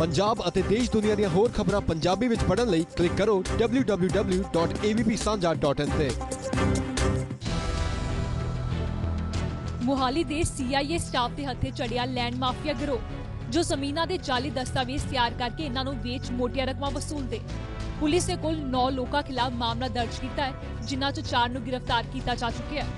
ਪੰਜਾਬ ਅਤੇ ਦੇਸ਼ ਦੁਨੀਆ ਦੀਆਂ ਹੋਰ ਖਬਰਾਂ ਪੰਜਾਬੀ ਵਿੱਚ ਪੜ੍ਹਨ ਲਈ ਕਲਿੱਕ ਕਰੋ www.avpsanja.in ਤੇ। ਮੁਹਾਲੀ ਦੇ ਸੀਆਈਏ ਸਟਾਫ ਦੇ ਹੱਥੇ ਚੜਿਆ ਲੈਂਡ ਮਾਫੀਆ ਗਿਰੋਹ, ਜੋ ਜ਼ਮੀਨਾਂ ਦੇ ਜਾਲੀ ਦਸਤਾਵੇਜ਼ ਤਿਆਰ ਕਰਕੇ ਇਹਨਾਂ ਨੂੰ ਵੇਚ ਮੋਟੀਆਂ ਰਕਮਾਂ ਵਸੂਲਦੇ ਪੁਲਿਸ ਨੇ ਕੁੱਲ 9 ਲੋਕਾਂ ਖਿਲਾਫ ਮਾਮਲਾ ਦਰਜ ਕੀਤਾ ਹੈ, ਜਿਨ੍ਹਾਂ ਚੋਂ 4 ਨੂੰ ਗ੍ਰਿਫਤਾਰ ਕੀਤਾ ਜਾ ਚੁੱਕਿਆ ਹੈ।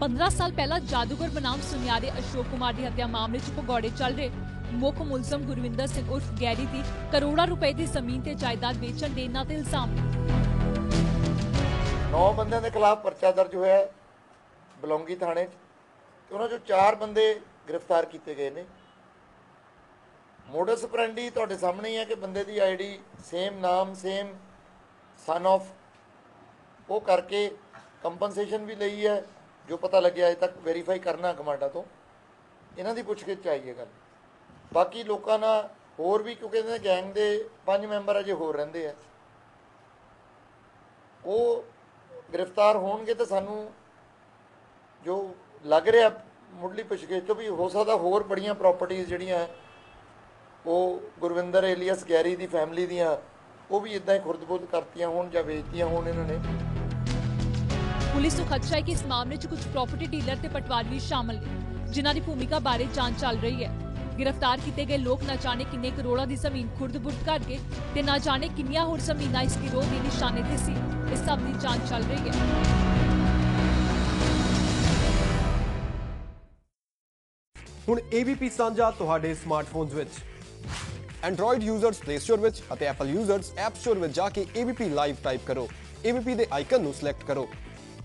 15 ਸਾਲ ਪਹਿਲਾਂ ਜਾਦੂਗਰ ਬਨਾਮ ਸੁਨਿਆਰੇ ਅਸ਼ੋਕ ਕੁਮਾਰ ਦੀ ਹੱਤਿਆ ਮਾਮਲੇ 'ਚ ਭਗੌੜੇ ਚੱਲ ਰਹੇ। ਮੁੱਖ ਮੁਲਜ਼ਮ ਗੁਰਵਿੰਦਰ ਸਿੰਘ ਉਰਫ ਗੈਰੀ ਦੀ ਕਰੋੜਾਂ ਰੁਪਏ ਦੀ ਜ਼ਮੀਨ ਤੇ ਜਾਇਦਾਦ ਵੇਚਣ ਦੇ ਇਹਨਾਂ ਤੇ ਇਲਜ਼ਾਮ। ਨੌ ਬੰਦਿਆਂ ਦੇ ਖਿਲਾਫ ਪਰਚਾ ਦਰਜ ਹੋਇਆ ਹੈ ਬਲੌਂਗੀ ਥਾਣੇ 'ਚ ਤੇ ਉਹਨਾਂ ਚੋਂ ਚਾਰ ਬੰਦੇ ਗ੍ਰਿਫਤਾਰ ਕੀਤੇ ਗਏ ਨੇ। ਮੋਡਸ ਆਪਰੈਂਡੀ ਤੁਹਾਡੇ ਸਾਹਮਣੇ ਹੀ ਹੈ ਕਿ ਬੰਦੇ ਦੀ ਆਈਡੀ ਸੇਮ ਨਾਮ, ਸੇਮ ਸਨ of ਉਹ ਕਰਕੇ ਕੰਪਨਸੇਸ਼ਨ ਵੀ ਲਈ ਹੈ। ਜੋ ਪਤਾ ਲੱਗਿਆ ਅਜੇ ਤੱਕ ਵੈਰੀਫਾਈ ਕਰਨਾ ਕਮਾਂਡਾ ਤੋਂ, ਇਹਨਾਂ ਦੀ ਪੁੱਛਗਿੱਛ ਆਈ ਹੈ ਗੱਲ। ਬਾਕੀ ਲੋਕਾਂ ਨਾਲ ਹੋਰ ਵੀ ਕਿਉਂਕਿ ਇਹਨਾਂ ਗੈਂਗ ਦੇ ਪੰਜ ਮੈਂਬਰ ਅਜੇ ਹੋਰ ਰਹਿੰਦੇ ਆ। ਉਹ ਗ੍ਰਿਫਤਾਰ ਹੋਣਗੇ ਤਾਂ ਸਾਨੂੰ ਜੋ ਲੱਗ ਰਿਹਾ ਮੁੱਢਲੀ ਪੁੱਛਗਿੱਛ ਤੋਂ ਵੀ ਹੋ ਸਕਦਾ ਹੋਰ ਬੜੀਆਂ ਪ੍ਰਾਪਰਟੀਆਂ ਜਿਹੜੀਆਂ ਉਹ ਗੁਰਵਿੰਦਰ ਏਲੀਅਸ ਗੈਰੀ ਦੀ ਫੈਮਿਲੀ ਦੀਆਂ, ਉਹ ਵੀ ਇਦਾਂ ਹੀ ਖੁਰਦਬੁਰਦ ਕਰਤੀਆਂ ਹੋਣ ਜਾਂ ਵੇਚਤੀਆਂ ਹੋਣ ਇਹਨਾਂ ਨੇ। ਪੁਲਿਸ ਨੂੰ ਖਦਸ਼ਾ ਹੈ ਕਿ ਇਸ ਮਾਮਲੇ 'ਚ ਕੁਝ ਪ੍ਰਾਪਰਟੀ ਡੀਲਰ ਤੇ ਪਟਵਾਰੀ ਵੀ ਸ਼ਾਮਲ ਨੇ, ਜਿਨ੍ਹਾਂ ਦੀ ਭੂਮਿਕਾ ਬਾਰੇ ਜਾਂਚ ਚੱਲ ਰਹੀ ਹੈ। ਗ੍ਰਿਫਤਾਰ ਕੀਤੇ ਗਏ ਲੋਕ ਨਾ ਜਾਣੇ ਕਿੰਨੇ ਕਰੋੜਾਂ ਦੀ ਜ਼ਮੀਨ ਖੁਰਦ-ਬੁਰਦ ਕਰਕੇ ਤੇ ਨਾ ਜਾਣੇ ਕਿੰਨੀਆਂ ਹੋਰ ਜ਼ਮੀਨਾਂ ਇਸ ਗਿਰੋਹ ਦੇ ਨਿਸ਼ਾਨੇ ਤੇ ਸੀ। ਇਸ ਸਭ ਦੀ ਜਾਂਚ ਚੱਲ ਰਹੀ ਹੈ। ਹੁਣ AVP ਸਾਂਝਾ ਤੁਹਾਡੇ ਸਮਾਰਟਫੋਨਸ ਵਿੱਚ। Android ਯੂਜ਼ਰਸ Play Store ਵਿੱਚ ਅਤੇ Apple ਯੂਜ਼ਰਸ App Store ਵਿੱਚ ਜਾ ਕੇ AVP ਲਾਈਵ ਟਾਈਪ ਕਰੋ। AVP ਦੇ ਆਈਕਨ ਨੂੰ ਸਿਲੈਕਟ ਕਰੋ।